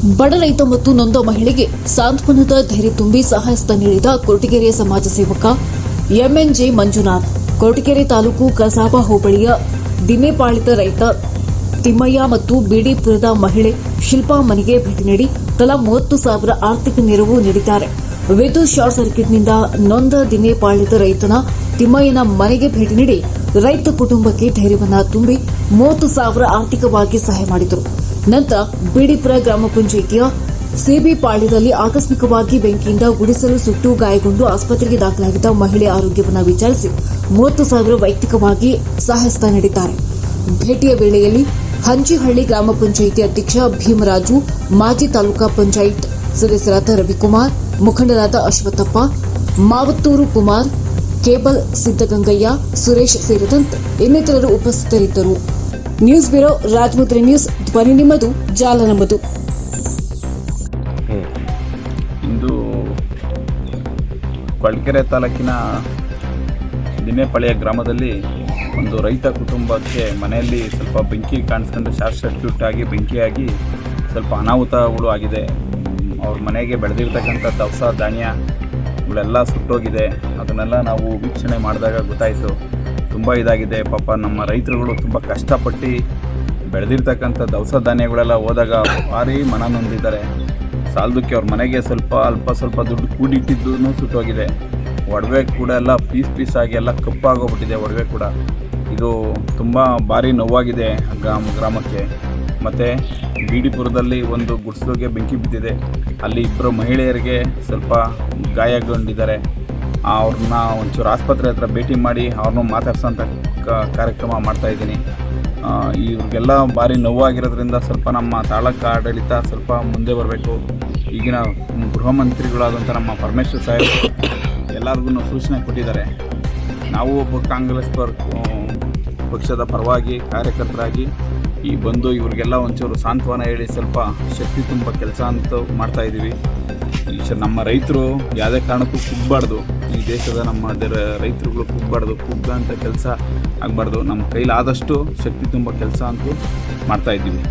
ಬಡ ರೈತ ಮತ್ತು ನೊಂದ ಮಹಿಳೆಗೆ ಸಾಂತ್ವನದ ಧೈರ್ಯ ತುಂಬಿ ಸಹಾಯಸ್ತ ನೀಡಿದ ಕೊರಟಗೆರೆಯ ಸಮಾಜ ಸೇವಕ ಎಂಎನ್ಜೆ ಮಂಜುನಾಥ್. ಕೊರಟಗೆರೆ ತಾಲೂಕು ಕಸಾಬಾ ಹೋಬಳಿಯ ದಿಮೆಪಾಳಿತ ರೈತ ತಿಮ್ಮಯ್ಯ ಮತ್ತು ಬಿಡಿಪುರದ ಮಹಿಳೆ ಶಿಲ್ಪಾ ಮನೆಗೆ ಭೇಟಿ ನೀಡಿ ತಲಾ ಮೂವತ್ತು ಸಾವಿರ ಆರ್ಥಿಕ ನೆರವು ನೀಡಿದ್ದಾರೆ. ವಿದ್ಯುತ್ ಶಾರ್ಟ್ ಸರ್ಕ್ಯೂಟ್ನಿಂದ ನೊಂದ ದಿಮೆಪಾಳಿತ ರೈತನ ತಿಮ್ಮಯ್ಯನ ಮನೆಗೆ ಭೇಟಿ ನೀಡಿ ರೈತ ಕುಟುಂಬಕ್ಕೆ ಧೈರ್ಯವನ್ನು ತುಂಬಿ ಮೂವತ್ತು ಸಾವಿರ ಆರ್ಥಿಕವಾಗಿ ಸಹಾಯ ಮಾಡಿದರು. ನಂತರ ಬಿಡಿಪುರ ಗ್ರಾಮ ಪಂಚಾಯಿತಿಯ ಸಿಬಿ ಪಾಳ್ಯದಲ್ಲಿ ಆಕಸ್ಮಿಕವಾಗಿ ಬೆಂಕಿಯಿಂದ ಗುಡಿಸಲು ಸುಟ್ಟು ಗಾಯಗೊಂಡು ಆಸ್ಪತ್ರೆಗೆ ದಾಖಲಾಗಿದ್ದ ಮಹಿಳೆ ಆರೋಗ್ಯವನ್ನು ವಿಚಾರಿಸಿ ಮೂವತ್ತು ಸಾವಿರ ವೈಯಕ್ತಿಕವಾಗಿ ಸಹಸ್ತ ನೀಡಿದ್ದಾರೆ. ಭೇಟಿಯ ವೇಳೆಯಲ್ಲಿ ಹಂಚಿಹಳ್ಳಿ ಗ್ರಾಮ ಪಂಚಾಯಿತಿ ಅಧ್ಯಕ್ಷ ಭೀಮರಾಜು, ಮಾಜಿ ತಾಲೂಕಾ ಪಂಚಾಯತ್ ಸದಸ್ಯರಾದ ರವಿಕುಮಾರ್, ಮುಖಂಡರಾದ ಅಶ್ವತ್ಥಪ್ಪ, ಮಾವತ್ತೂರು ಕುಮಾರ್, ಕೇಬಲ್ ಸಿದ್ದಗಂಗಯ್ಯ ಸುರೇಶ್ ಸೇರಿದಂತೆ ಇನ್ನಿತರರು ಉಪಸ್ಥಿತರಿದ್ದರು. ನ್ಯೂಸ್ ಬ್ಯೂರೋ ರಾಜಮುದ್ರಿ ನ್ಯೂಸ್ ಧ್ವನಿ ನಿಮ್ಮದು ಜಾಲ ನಮ್ಮದು ಇಂದು ಕೊಳಕೆರೆ ತಾಲೂಕಿನ ದಿನೇಪಳೆಯ ಗ್ರಾಮದಲ್ಲಿ ಒಂದು ರೈತ ಕುಟುಂಬಕ್ಕೆ ಮನೆಯಲ್ಲಿ ಸ್ವಲ್ಪ ಬೆಂಕಿ ಕಾಣಿಸ್ಕೊಂಡು ಶಾರ್ಟ್ ಸರ್ಕ್ಯೂಟ್ ಆಗಿ ಬೆಂಕಿಯಾಗಿ ಸ್ವಲ್ಪ ಅನಾಹುತಗಳು ಆಗಿದೆ. ಅವ್ರ ಮನೆಗೆ ಬೆಳೆದಿರ್ತಕ್ಕಂಥ ದವಸ ಧಾನ್ಯಗಳೆಲ್ಲ ಸುಟ್ಟೋಗಿದೆ. ಅದನ್ನೆಲ್ಲ ನಾವು ವೀಕ್ಷಣೆ ಮಾಡಿದಾಗ ಗೊತ್ತಾಯಿತು. ತುಂಬ ಇದಾಗಿದೆ. ಪಾಪ ನಮ್ಮ ರೈತರುಗಳು ತುಂಬ ಕಷ್ಟಪಟ್ಟು ಬೆಳೆದಿರ್ತಕ್ಕಂಥ ದವಸ ಧಾನ್ಯಗಳೆಲ್ಲ ಹೋದಾಗ ಭಾರಿ ಮನ ನೊಂದಿದ್ದಾರೆ. ಸಾಲದಕ್ಕೆ ಅವ್ರ ಮನೆಗೆ ಸ್ವಲ್ಪ ಅಲ್ಪ ಸ್ವಲ್ಪ ದುಡ್ಡು ಕೂಡಿಟ್ಟಿದ್ದು ಸುಟ್ಟೋಗಿದೆ. ಒಡವೆ ಕೂಡ ಎಲ್ಲ ಪೀಸ್ ಪೀಸ್ ಆಗಿ ಎಲ್ಲ ಕಪ್ಪಾಗೋಗ್ಬಿಟ್ಟಿದೆ ಒಡವೆ ಕೂಡ. ಇದು ತುಂಬ ಭಾರಿ ನೋವಾಗಿದೆ ಗ್ರಾಮ ಗ್ರಾಮಕ್ಕೆ. ಮತ್ತು ಬೀಡಿಪುರದಲ್ಲಿ ಒಂದು ಗುಡ್ಸಲಿಗೆ ಬೆಂಕಿ ಬಿದ್ದಿದೆ. ಅಲ್ಲಿ ಇಬ್ಬರು ಮಹಿಳೆಯರಿಗೆ ಸ್ವಲ್ಪ ಗಾಯಗೊಂಡಿದ್ದಾರೆ. ಅವ್ರನ್ನ ಒಂಚೂರು ಆಸ್ಪತ್ರೆ ಹತ್ರ ಭೇಟಿ ಮಾಡಿ ಅವ್ರನ್ನೂ ಮಾತಾಡ್ಸೋಂಥ ಕ- ಕಾರ್ಯಕ್ರಮ ಮಾಡ್ತಾಯಿದ್ದೀನಿ ಇವ್ರಿಗೆಲ್ಲ ಭಾರಿ ನೋವಾಗಿರೋದ್ರಿಂದ ಸ್ವಲ್ಪ ನಮ್ಮ ತಾಲೂಕು ಆಡಳಿತ ಸ್ವಲ್ಪ ಮುಂದೆ ಬರಬೇಕು. ಈಗಿನ ಗೃಹ ಮಂತ್ರಿಗಳಾದಂಥ ನಮ್ಮ ಪರಮೇಶ್ವರ್ ಸಾಹೇಬ್ ಎಲ್ಲರಿಗೂ ಸೂಚನೆ ಕೊಟ್ಟಿದ್ದಾರೆ. ನಾವು ಒಬ್ಬ ಕಾಂಗ್ರೆಸ್ ಪರ್ ಪಕ್ಷದ ಪರವಾಗಿ ಕಾರ್ಯಕರ್ತರಾಗಿ ಈ ಬಂದು ಇವ್ರಿಗೆಲ್ಲ ಒಂಚೂರು ಸಾಂತ್ವನ ಹೇಳಿ ಸ್ವಲ್ಪ ಶಕ್ತಿ ತುಂಬ ಕೆಲಸ ಅಂತ ಮಾಡ್ತಾ ಇದ್ದೀವಿ ಈ ನಮ್ಮ ರೈತರು ಯಾವುದೇ ಕಾರಣಕ್ಕೂ ಕುಗ್ಬಾರ್ದು. ಈ ದೇಶದ ನಮ್ಮ ರೈತರುಗಳು ಕುಗ್ಬಾರ್ದು. ಅಂತ ಕೆಲಸ ಆಗಬಾರ್ದು. ನಮ್ಮ ಕೈಲಾದಷ್ಟು ಶಕ್ತಿ ತುಂಬ ಕೆಲಸ ಅಂತೂ ಮಾಡ್ತಾ ಇದ್ದೀವಿ.